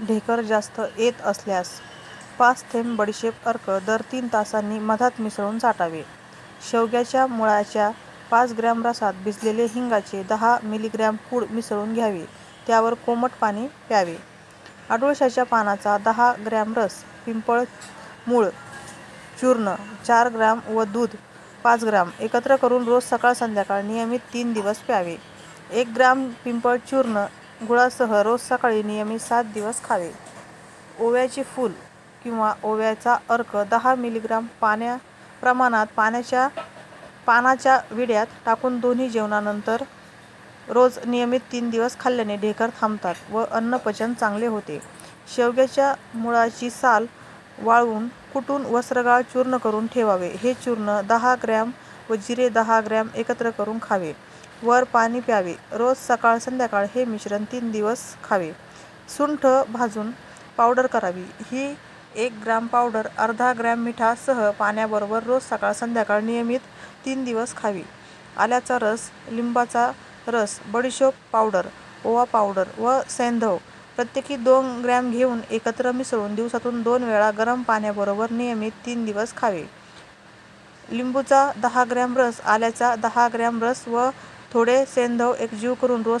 ढेकर जास्त येत असल्यास पाच थेंब बडीशेप अर्क दर तीन तासांनी मधात मिसळून साठावे शेवग्याच्या मुळाच्या पाच ग्रॅम रसात भिजलेले हिंगाचे दहा मिलीग्रॅम पूड मिसळून घ्यावे त्यावर कोमट पाणी प्यावे. अडुळसाच्या पानाचा दहा ग्रॅम रस, पिंपळ मूळ चूर्ण चार ग्रॅम व दूध पाच ग्रॅम एकत्र करून रोज सकाळ संध्याकाळ नियमित तीन दिवस प्यावे. एक ग्रॅम पिंपळचूर्ण गुळासह रोज सकाळी नियमित सात दिवस खावे. ओव्याचे फूल किंवा ओव्याचा अर्क दहा मिलीग्राम पाण्या प्रमाणात पाण्याच्या पानाच्या विड्यात टाकून दोन्ही जेवणानंतर रोज नियमित तीन दिवस खाल्ल्याने ढेकर थांबतात व अन्नपचन चांगले होते. शेवग्याच्या मुळाची साल वाळवून कुटून वस्त्रगाळ चूर्ण करून ठेवावे. हे चूर्ण दहा ग्रॅम व जिरे दहा ग्रॅम एकत्र करून खावे. वर पाणी प्यावे. रोज सकाळ संध्याकाळ हे मिश्रण तीन दिवस खावे. सुंठ भाजून पावडर करावी. ही एक ग्रॅम पावडर अर्धा ग्रॅम मिठासह पाण्याबरोबर रोज सकाळ संध्याकाळ नियमित तीन दिवस खावी. आल्याचा रस, लिंबाचा रस, बडीशोप पावडर, ओवा पावडर व सैंधव प्रत्येकी दोन ग्रॅम घेऊन एकत्र मिसळून दिवसातून दोन वेळा गरम पाण्याबरोबर नियमित तीन दिवस खावे. लिंबूचा दहा ग्रॅम रस, आल्याचा दहा ग्रॅम रस व थोडे सेंधव एकजीव करून रोज